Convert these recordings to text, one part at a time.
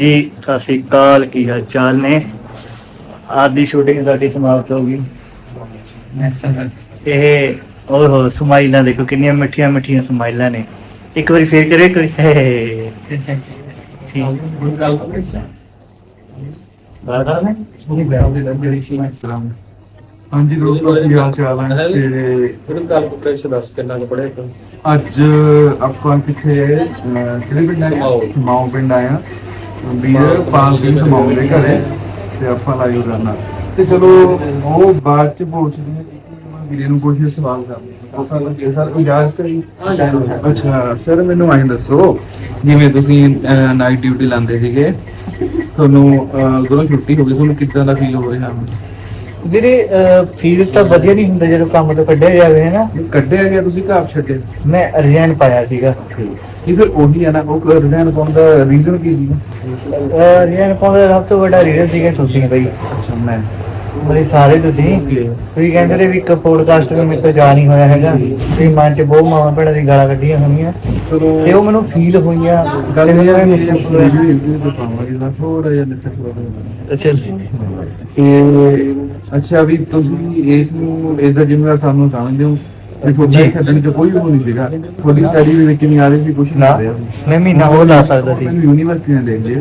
ਜੀ ਸਤਿ ਸ੍ਰੀ ਅਕਾਲ ਕੀ ਹਾਲ ਚਾਲ ਨੇ? ਅੱਜ ਦੀ ਸ਼ੂਟਿੰਗ ਸਾਡੀ ਸਮਾਪਤ ਹੋ ਗਈ। ਇਹ ਓਹੋ ਸਮਾਈਲਾਂ ਦੇਖੋ ਕਿੰਨੀਆਂ ਮਿੱਠੀਆਂ ਮਿੱਠੀਆਂ ਸਮਾਈਲਾਂ ਨੇ। ਇੱਕ ਵਾਰੀ ਫੇਰ ਕਰੇ ਕੋਈ ਹਾਂਜੀ ਦੋਸਤੋ ਕੀ ਹਾਲ ਚਾਲ ਹੈ ਤੇ ਫਿਰ ਕੱਲ ਪ੍ਰੈਸ਼ ਦੱਸ ਕਿੰਨਾ ਕੁ ਪੜਿਆ ਅੱਜ ਆਪਾਂ ਕਿੱਥੇ ਕਿਹੜੇ ਪਿੰਡ ਆਏ। ਸਮਾਓ। ਪਿੰਡ ਆਏ ਵੀਰ ਪਾਲ ਸਿੰਘ ਸਮਾਓ ਦੇ ਘਰੇ ਤੇ ਆਪਾਂ ਲਾਈਵ ਕਰਨਾ ਤੇ ਚਲੋ ਉਹ ਬਾਅਦ ਚ ਪੁੱਛਦੇ ਹਾਂ। ਵੀਰੇ ਨੂੰ ਕੁਝ ਸਵਾਲ ਕਰਦੇ ਹਾਂ ਸਰ ਇਜਾਜ਼ਤ ਹੈ ਅੱਛਾ ਸਰ ਮੈਨੂੰ ਆਏ ਦੱਸੋ ਜਿਵੇਂ ਤੁਸੀਂ ਨਾਈਟ ਡਿਊਟੀ ਲਾਉਂਦੇ ਸੀਗੇ ਤੁਹਾਨੂੰ ਅਹ, ਜਦੋਂ ਛੁੱਟੀ ਹੋ ਗਈ ਤੁਹਾਨੂੰ ਕਿੱਦਾਂ ਦਾ ਫੀਲ ਹੋ ਰਿਹਾ? ਵੀਰੇ ਫੀਲ ਤਾਂ ਵਧੀਆ ਨਹੀਂ ਹੁੰਦਾ ਜਦੋਂ ਕੰਮ ਤੋਂ ਕੱਢਿਆ ਜਾਵੇ ਹੈ ਨਾ? ਕੱਢਿਆ ਗਿਆ ਤੁਸੀਂ ਘਰ ਛੱਡੇ। ਮੈਂ ਰਿਜ਼ਾਈਨ ਪਾਇਆ ਸੀਗਾ। ਇਹ ਫਿਰ ਉਹੀ ਹੈ ਨਾ ਉਹ ਰਿਜ਼ਾਈਨ ਪਾਉਣ ਦਾ ਰੀਜ਼ਨ ਕੀ ਸੀ? ਰਿਜ਼ਾਈਨ ਪਾਉਣ ਦਾ ਸਭ ਤੋਂ ਵੱਡਾ ਰੀਜ਼ਨ ਸੀਗਾ ਤੁਸੀਂ ਬਈ। ਅੱਛਾ ਮੈਂ। ਬਈ ਸਾਰੇ ਤੁਸੀਂ. ਤੁਸੀਂ ਕਹਿੰਦੇ ਰਹੇ ਵੀ ਇੱਕ ਪੋਡਕਾਸਟ ਵੀ ਮੇਰੇ ਤੋਂ ਜਾ ਨਹੀਂ ਹੋਇਆ ਹੈਗਾ। ਵੀ ਮਨ ਚ ਬਹੁਤ ਮਾਵਾਂ ਭੈਣਾਂ ਦੀ ਗਾਲਾਂ ਕੱਢੀਆਂ ਹੋਣੀਆਂ। ਤੇ ਉਹ ਮੈਨੂੰ ਫੀਲ ਹੋਈਆਂ। ਗੱਲ ਤੇ ਇਹ ਮੈਨੂੰ ਹੈ ਕਿ ਮਹਿਸੂਸ ਅਸੀਂ ਹੋਇਆ। ਵੀਡੀਓ ਤੇ ਪਾਵਾਂਗੇ ਨਾ ਥੋੜਾ ਜਿਹਾ ਨਿੱਚਾ ਥੋੜਾ ਅੱਛਾ ਤੇ ਅੱਛਾ ਵੀ ਤੁਸੀਂ ਇਸ ਨੂੰ ਇਸ ਦਾ ਜ਼ਿੰਮੇਵਾਰ ਸਾਨੂੰ ਸਮਝਦੇ ਹੋ ਵੀ ਤੁਹਾਡੇ ਜੀ। ਖੇਡਣ ਚ ਕੋਈ ਉਹ ਨਹੀਂ ਸੀਗਾ। ਤੁਹਾਡੀ ਸਟੱਡੀ ਦੇ ਵਿੱਚ ਨਹੀਂ ਆ ਰਹੀ ਸੀ ਕੁਝ ਨਾ ਮੈਂ ਮਹੀਨਾ ਹੋਰ ਲਾ ਸਕਦਾ ਸੀ। ਮੈਨੂੰ ਯੂਨੀਵਰਸਿਟੀ ਨੇ ਦੇ ਲਿਆ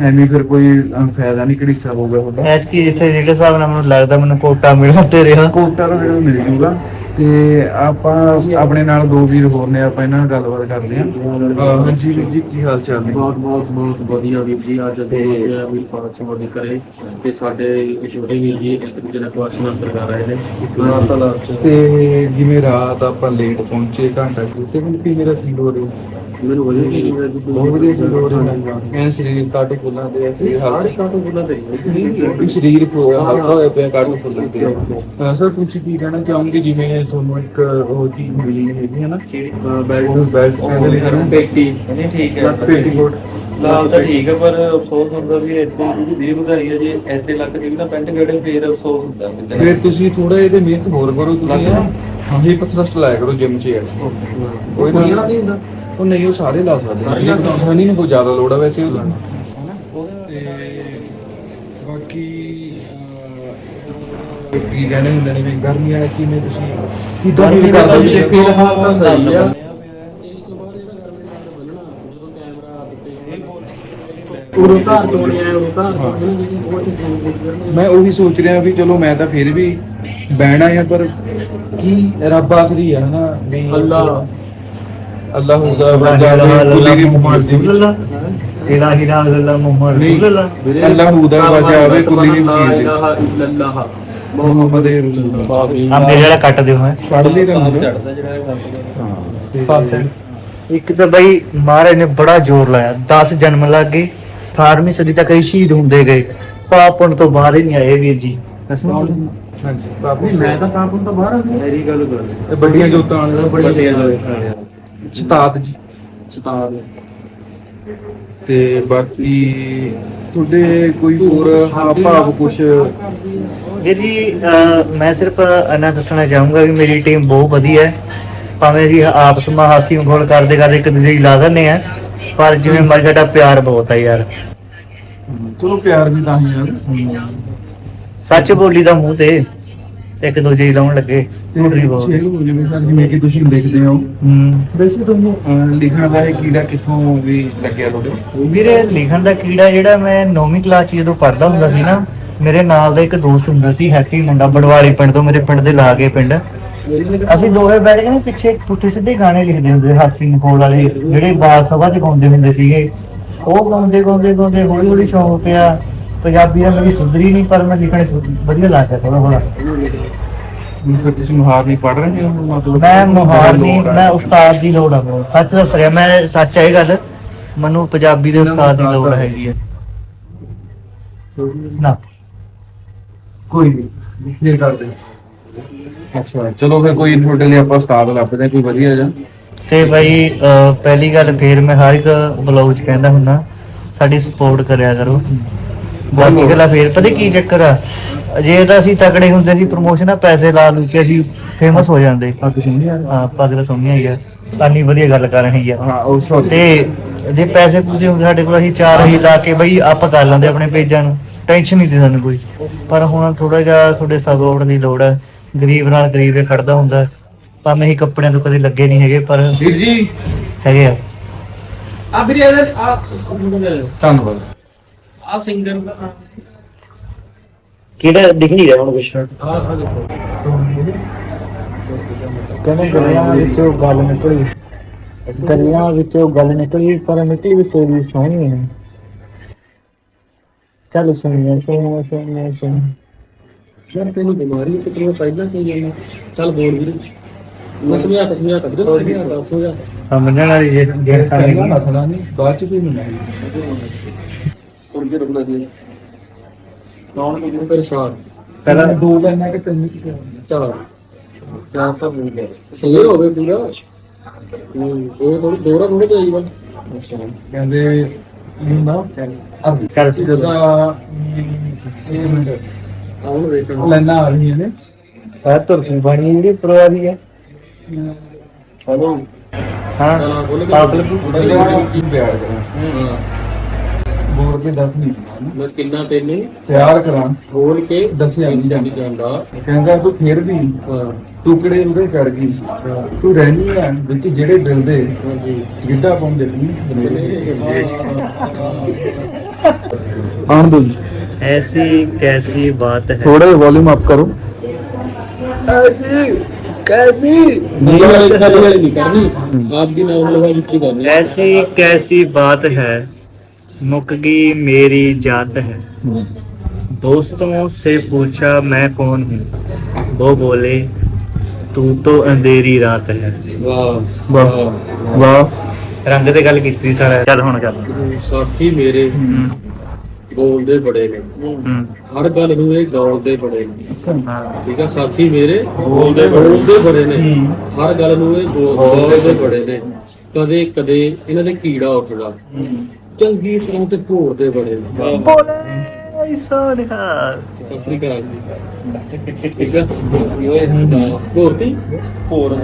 ਐਵੇਂ ਫਿਰ ਕੋਈ ਅਹ, ਫਾਇਦਾ ਨਹੀਂ ਕਿਹੜੀ ਸਭ ਹੋਊਗਾ ਤੁਹਾਡਾ? ਐਤ ਕੀ ਇੱਥੇ ਜਿਹੜੇ ਹਿਸਾਬ ਨਾਲ ਮੈਨੂੰ ਲੱਗਦਾ ਮੈਨੂੰ ਕੋਟਾ ਮਿਲਿਆ ਤੇ ਰਿਹਾ। ਕੋਟਾ ਤਾਂ ਜਿਹੜਾ ਮਿਲ ਜੂਗਾ। ਤੇ ਆਪਾਂ ਆਪਣੇ ਨਾਲ ਦੋ ਵੀਰ ਹੋਰ ਨੇ ਆਪਾਂ ਇਹਨਾਂ ਨਾਲ ਗੱਲਬਾਤ ਕਰਦੇ ਹਾਂ। ਹਾਂਜੀ ਵੀਰ ਜੀ ਕੀ ਹਾਲ ਚਾਲ ਨੇ? ਬਹੁਤ ਬਹੁਤ ਬਹੁਤ ਵਧੀਆ ਵੀਰ ਜੀ ਅੱਜ ਅਸੀਂ ਪਹੁੰਚੇ ਵੀਰ ਪਾਤ ਸਿੰਘ ਦੇ ਘਰੇ ਤੇ ਸਾਡੇ ਛੋਟੇ ਵੀਰ ਜੀ ਇੱਕ ਦੂਜੇ ਨਾਲ ਕੁਐਸਚਨ ਆਨਸਰ ਕਰ ਰਹੇ ਨੇ। ਰਾਤ ਚ ਤੇ ਜਿਵੇਂ ਰਾਤ ਆਪਾਂ ਲੇਟ ਪਹੁੰਚੇ ਘੰਟਾ ਕੁ ਤੇ ਹੁਣ ਕੀ ਮੇਰਾ ਫੀਲ ਹੋ ਰਿਹਾ? ਮੈਨੂੰ ਵਧੀਆ ਜੀ ਬਹੁਤ ਵਧੀਆ ਫੀਲ ਹੋ ਰਿਹਾ ਮੈਂ ਸਰੀਰ ਕਾਟੋ ਫੁੱਲਾਂ ਤੇ ਸਰੀਰ ਸਾਰੇ ਹਲਕਾ। ਕਾਟੋ ਬੁਲਾ ਤੇ ਵੀ ਸਰੀਰ ਪੂਰਾ ਹਲਕਾ ਹੋਇਆ ਪਿਆ ਕਾਟੋ ਫੁੱਲਾਂ ਤੇ। ਅਹ ਸਰ ਤੁਸੀਂ ਕੀ ਕਹਿਣਾ ਚਾਹੋਗੇ? ਜਿਵੇਂ ਤੁਹਾਨੂੰ ਇੱਕ ਉਹ ਚੀਜ਼ ਮਿਲੀ ਹੈਗੀ ਹੈ ਨਾ? ਬੈਲਟ ਬੈਲਟ ਕਹਿੰਦੇ ਨੇ ਸਰ ਪੇਟੀ। ਨਹੀਂ ਠੀਕ ਪੇਟੀਕੋਟ ਲਾਲ ਤਾਂ ਠੀਕ ਹੈ ਪਰ ਅਫਸੋਸ ਹੁੰਦਾ ਵੀ ਇੱਥੇ ਜਿਹੜੀ ਦੀ ਵਧਾਈ ਹੈ ਜੇ ਐਡੇ ਲੱਖ ਦੀ ਵੀ ਨਾ ਪੈਂਟ ਗੜੇ ਫੇਰ ਅਫਸੋਸ ਹੁੰਦਾ ਕਿਤੇ ਫਿਰ ਤੁਸੀਂ ਥੋੜਾ ਇਹਦੇ ਮਿਹਨਤ ਹੋਰ ਕਰੋ ਤੁਸੀਂ। ਹਾਂ ਹੀ ਪਥਰਸਟ ਲਾਇਆ ਕਰੋ ਜਿਮ 'ਚ ਯਾਰ ਕੋਈ ਕੋਈ ਨਾ ਨਹੀਂ ਹੁੰਦਾ? ਉਹ ਨਹੀਂ ਉਹ ਸਾਰੇ ਲਾ ਸਕਦੇ। ਹਨੀ ਨੂੰ ਬਹੁਤ ਜ਼ਿਆਦਾ ਲੋੜ ਆ ਵੈਸੇ। ਉਹਦਾ ਤੇ ਬਾਕੀ ਕੀ ਕਹਿੰਦੇ ਹੁੰਦੇ ਨੇ ਵੀ ਗਰਮੀਆਂ ਵਿੱਚ ਕਿਵੇਂ ਤੁਸੀਂ? ਕਿਦਾਂ ਦਾ ਕਰਦੇ ਜੀ ਹੋ ਫਿਲਹਾਲ ਤਾਂ ਸਹੀ ਆ। ਉਰੋਂ ਧਾਰ ਆਇਆ ਉਰੋਂ ਧਾਰ ਚੋਣੀ ਉਹ ਤੇ ਕਰਨੀ ਮੈਂ ਉਹੀ ਸੋਚ ਰਿਹਾ ਵੀ ਚਲੋ ਮੈਂ ਤਾਂ ਫਿਰ ਵੀ ਬਹਿਣਾ ਆ ਪਰ ਕੀ ਰੱਬ ਆਸਰੀ ਆ ਹਨਾ? ਵੀ ਅੱਲਾ। ਅੱਲਾਹ ਦੀ ਮੁਹੰਮਦ ਅੱਲਾਹ ਮੁਹੰਮਦ ਰਸੂਲullah ਅੱਲਾਹ। ਕੁਲੀ ਮੁਹੰਮਦ ਰਸੂਲullah ਆ ਮੇਰੇ ਜਿਹੜਾ ਕੱਟ ਦਿਓ ਲਈ ਇੱਕ ਤਾਂ ਬਈ ਮਹਾਰਾਜ ਨੇ ਬੜਾ ਜ਼ੋਰ ਲਾਇਆ। 10 ਜਨਮ ਲੱਗ ਗਏ। 18ਵੀਂ ਸਦੀ ਤੱਕ ਇਹ ਸ਼ਹੀਦ ਹੁੰਦੇ ਗਏ। ਪਾਪਣ ਤੋਂ ਬਾਹਰ ਹੀ ਨਹੀਂ ਆਏ ਵੀਰ ਜੀ। ਕਸਮ ਹਾਂਜੀ। ਬਾਬੂ ਮੈਂ ਤਾਂ ਕਾਪੂਨ ਤੋਂ ਬਾਹਰ ਆ। ਗਿਆ ਮੇਰੀ ਗੱਲ ਕਰ। ਇਹ ਵੱਡੀਆਂ ਜੋਤਾਂ ਵਾਲੇ ਬੜੀ ਗੱਲ ਚਤਾਦ ਜੀ। ਚਤਾ ਦੇ ਤੇ ਬਾਕੀ ਤੁਹਾਡੇ ਕੋਈ ਹੋਰ ਹਾਵ ਭਾਵ ਕੁਛ? ਵੀਰ ਜੀ ਅਹ, ਮੈਂ ਸਿਰਫ ਇਹਨਾਂ ਦੱਸਣਾ ਚਾਹੂੰਗਾ ਵੀ ਮੇਰੀ ਟੀਮ ਬਹੁਤ ਵਧੀਆ ਹੈ। ਭਾਵੇਂ ਅਸੀਂ ਆਪਸ ਵਿੱਚ ਹਾਸੀ ਮਖੌਲ ਕਰਦੇ ਕਰਦੇ ਇੱਕ ਦੂਜੇ ਦੀ ਲਾ ਦਿੰਦੇ ਆ ਪਰ ਜਿਵੇਂ ਮਰ ਸਾਡਾ ਪਿਆਰ ਬਹੁਤ ਹੈ ਯਾਰ। ਚਲੋ ਪਿਆਰ ਵੀ ਤਾਂ ਹੀ ਯਾਰ ਸੱਚ ਬੋਲੀ ਦਾ ਮੂੰਹ ਤੇ। ਇੱਕ ਦੂਜੇ ਦੀ ਲਾਉਣ ਲੱਗੇ। ਝੂਠੀ ਬਹੁਤ ਹੋ ਜਿਵੇਂ ਸਰ ਜਿਵੇਂ ਕਿ ਤੁਸੀਂ ਲਿਖਦੇ ਹੋ। ਹੂੰ। ਵੈਸੇ ਤੁਹਾਨੂੰ ਅਹ, ਲਿਖਣ ਦਾ ਇਹ ਕੀੜਾ ਕਿੱਥੋਂ ਵੀ ਲੱਗਿਆ ਤੁਹਾਡੇ? ਵੀਰੇ ਲਿਖਣ ਦਾ ਕੀੜਾ ਜਿਹੜਾ ਮੈਂ 9ਵੀਂ ਕਲਾਸ 'ਚ ਜਦੋਂ ਪੜ੍ਹਦਾ ਹੁੰਦਾ ਸੀ ਨਾ ਮੇਰੇ ਨਾਲ ਦਾ ਇੱਕ ਦੋਸਤ ਹੁੰਦਾ ਸੀ ਹੈਪੀ ਮੁੰਡਾ ਬੜਵਾਲੀ ਪਿੰਡ ਤੋਂ ਮੇਰੇ ਪਿੰਡ ਦੇ ਲਾਗੇ ਪਿੰਡ। ਅਸੀਂ ਦੋਵੇਂ ਬੈਠ ਕੇ ਨਾ ਪਿੱਛੇ ਪੁੱਠੇ ਸਿੱਧੇ ਗਾਣੇ ਲਿਖਦੇ ਹੁੰਦੇ ਸੀ, ਹਾਸੀ ਮਖੌਲ ਵਾਲੇ ਜਿਹੜੇ ਬਾਲ ਸਭਾ 'ਚ ਗਾਉਂਦੇ ਹੁੰਦੇ ਸੀਗੇ। ਉਹ ਗਾਉਂਦੇ ਗਾਉਂਦੇ ਗਾਉਂਦੇ ਹੌਲੀ ਹੌਲੀ ਸ਼ੌਂਕ ਪਿਆ। ਪੰਜਾਬੀ ਦਾ ਮੇਰੀ ਸੁਧਰੀ ਨਹੀਂ ਪਰ ਮੈਂ ਲਿਖਣੇ ਸੁ- ਵਧੀਆ ਲੱਗਦਾ ਥੋੜਾ ਥੋੜਾ ਵੀ ਫਿਰ ਤੁਸੀਂ ਮੁਹਾਰ ਨਹੀਂ ਪੜ ਰਹੇ ਹੋ ਮਤਲਬ ਮੈਂ ਮੁਹਾਰ ਨਹੀਂ ਮੈਂ ਉਸਤਾਦ ਦੀ ਲੋੜ ਆ ਮੈਨੂੰ ਸੱਚ ਦੱਸ ਰਿਹਾ ਮੈਂ ਸੱਚ ਹੈ ਇਹ ਗੱਲ ਮੈਨੂੰ ਪੰਜਾਬੀ ਦੇ ਉਸਤਾਦ ਦੀ ਲੋੜ ਹੈਗੀ ਹੈ। ਨਾ। ਕੋਈ ਨਹੀਂ ਇਹ ਕਰਦੇ ਅੱਛਾ ਚਲੋ ਫਿਰ ਕੋਈ ਤੁਹਾਡੇ ਲਈ ਆਪਾਂ ਉਸਤਾਦ ਲੱਭਦੇ ਕੋਈ ਵਧੀਆ ਜਿਹਾ। ਤੇ ਬਈ ਪਹਿਲੀ ਗੱਲ ਫੇਰ ਮੈਂ ਹਰ ਇੱਕ ਬਲੌਗ 'ਚ ਕਹਿੰਦਾ ਹੁੰਨਾ ਸਾਡੀ ਸਪੋਰਟ ਕਰਿਆ ਕਰੋ। ਬਾਕੀ ਗੱਲਾਂ ਫੇਰ ਪਤਾ ਕੀ ਚੱਕਰ ਆ? ਜੇ ਤਾਂ ਅਸੀਂ ਤਕੜੇ ਹੁੰਦੇ ਸੀ ਪ੍ਰੋਮੋਸ਼ਨਾਂ ਪੈਸੇ ਲਾ ਲੂ ਕੇ ਅਸੀਂ ਫੇਮਸ ਹੋ ਜਾਂਦੇ। ਆ ਨਹੀਂ ਆ ਰਹੇ ਹਾਂ ਪੱਗ ਤਾਂ ਸੋਹਣੀ ਆ। ਤਾਨੀ ਵਧੀਆ ਗੱਲ ਕਰ ਰਹੀ ਆ। ਹਾਂ ਉਹ ਤੇ ਜੇ ਪੈਸੇ ਪੂਸੇ ਹੁੰਦੇ ਸਾਡੇ ਕੋਲ ਅਸੀਂ ਚਾਰ ਹੀ ਲਾ ਕੇ ਬਈ ਆਪ ਕਰ ਲੈਂਦੇ ਆਪਣੇ ਪੇਜਾਂ ਨੂੰ। ਟੈਨਸ਼ਨ ਨਹੀਂ ਦੀ ਸਾਨੂੰ ਕੋਈ। ਪਰ ਹੁਣ ਥੋੜਾ ਜਿਹਾ ਤੁਹਾਡੇ ਸਪੋਰਟ ਦੀ ਲੋੜ ਹੈ ਗਰੀਬ ਨਾਲ ਗਰੀਬ ਹੀ ਖੜਦਾ ਹੁੰਦਾ। ਭਾਵੇਂ ਅਸੀਂ ਕੱਪੜਿਆਂ ਤੋਂ ਕਦੇ ਲੱਗੇ ਨਹੀਂ ਹੈਗੇ ਪਰ ਵੀਰ ਜੀ। ਹੈਗੇ ਆ। ਆ ਵੀਰੇ ਆ ਧੰਨਵਾਦ। ਆ ਸਿੰਗਰ ਕਿਹੜਾ ਦਿਖ ਨਹੀਂ ਰਿਹਾ ਹੁਣ ਕੁਛ? ਆ ਆ ਦੇਖੋ। ਕਹਿੰਦੇ ਗਲੀਆਂ ਵਿੱਚੋਂ ਗੱਲ ਨਿਕਲੀ ਗਲੀਆਂ ਵਿੱਚੋਂ ਗੱਲ ਨਿਕਲੀ ਪਰ ਨਿਕਲੀ ਵੀ ਤੇਰੀ ਸੋਹਣੀ ਹੈ। ਚੱਲ ਸੁਣੀਏ ਸੁਣੀਏ ਸੁਣੀਏ ਸੁਣੀਏ। ਯਾਰ ਤੈਨੂੰ ਬਿਮਾਰੀ ਤੇ ਤੈਨੂੰ ਪਹਿਲਾਂ ਸੀ ਜਾਣਾ ਚੱਲ ਬੋਲ ਵੀਰੇ। ਮੈਂ ਸਮਝਾ ਤਾ ਸਮਝਾ ਤਾ ਵੀਰੇ ਸਮਝਾ ਤਾ ਸਮਝਾ। ਤਾ। ਸਮਝਣ ਵਾਲੀ ਜੇ ਜੇ ਸਾਡੇ ਨਹੀਂ ਬਾਅਦ ਚ ਵੀ ਮਿਲਣਾ ਹੁਣ ਜੇ ਰੁਕਣਾ ਦੀ ਕੌਣ ਕੋਈ ਨੂੰ ਪਰੇਸ਼ਾਨ ਪਹਿਲਾਂ ਦੋ ਲੈਣਾ ਕਿ ਤਿੰਨ ਕੀ ਕਰਨਾ ਚਾਰ ਚਾਰ ਤਾਂ ਮਿਲ ਗਿਆ ਸਹੀ ਹੋ ਗਏ ਪੂਰਾ ਹੂੰ ਉਹ ਥੋੜੀ ਦੋਰਾ ਥੋੜੇ ਤੇ ਆਈ ਬਸ ਅੱਛਾ ਕਹਿੰਦੇ ਨਾ ਅਰਬੀ ਚੱਲ ਜਿਹਦਾ ਇਹ ਮਿੰਟ ਆਉਣ ਵੇਖਣ ਲੈਣਾ ਬੋਲ ਆਪ ਲੱਗੂ ਉਹਦਾ ਕੀ ਪਿਆਰ ਕਰਾਂ ਹਾਂ ਬੋਲ ਕੇ ਦੱਸ ਨਹੀਂ ਦਿੰਦਾ ਮੈਂ ਕਿੰਨਾ ਤੈਨੂੰ ਪਿਆਰ ਕਰਾਂ ਬੋਲ ਕੇ ਦੱਸਿਆ ਨਹੀਂ ਜਾਂਦਾ। ਜਾਂਦਾ ਕਹਿੰਦਾ ਤੂੰ ਫੇਰ ਵੀ ਹਾਂ ਟੁਕੜੇ ਉਹਦੇ ਕਰ ਗਈ ਹਾਂ ਤੂੰ ਰਹਿਣੀ ਆ ਵਿੱਚ ਜਿਹੜੇ ਦਿਲ ਦੇ ਹਾਂਜੀ ਗਿੱਧਾ ਪਾਉਂਦੇ ਨਹੀਂ ਆਣ ਦੋ ऐसी कैसी बात है ਥੋੜਾ ਜਿਹਾ ਵੋਲਿਊਮ ਅਪ ਕਰੋ ऐसी कैसी ਨਹੀਂ ਵਾਲੀ ਖਾਲੀ ਵਾਲੀ ਨਹੀਂ ਕਰਨੀ ਆਪ ਦੀ ਨਾਮ ਲਵਾ ਵਿੱਚ ਕਰਨੀ ऐसी कैसी बात है मुकगी मेरी जात है दोस्तों से पूछा मैं कौन हूँ वो बोले तू तो अंधेरी रात है ਵਾਹ ਵਾਹ ਵਾਹ ਰੰਗ ਤੇ ਗੱਲ ਕੀਤੀ ਸਾਰਾ ਚੱਲ ਹੁਣ ਚੱਲ ਸਾਥੀ ਮੇਰੇ ਹੂੰ ਬੋਲਦੇ ਬੜੇ ਨੇ ਹੂੰ ਹਰ ਗੱਲ ਨੂੰ ਇਹ ਗਾਉਂਦੇ ਬੜੇ ਨੇ ਹਾਂ ਠੀਕ ਆ ਸਾਥੀ ਮੇਰੇ ਬੋਲਦੇ ਬੜੇ। ਬੋਲਦੇ ਬੜੇ ਨੇ ਹੂੰ। ਹਰ ਗੱਲ ਨੂੰ ਇਹ ਬੋਲ- ਬੋਲਦੇ ਬੜੇ ਨੇ ਕਦੇ ਕਦੇ ਇਹਨਾਂ ਦੇ ਕੀੜਾ ਉੱਠਦਾ ਚੰਗੀ ਤਰ੍ਹਾਂ ਤੇ ਭੋਰਦੇ ਬੜੇ ਨੇ। ਬੋਲੇ ਸੋਨਿਆ ਸਤਿ ਸ੍ਰੀ ਅਕਾਲ ਜੀ। ਠੀਕ ਆ ਭੋਰਤੀ ਭੋਰ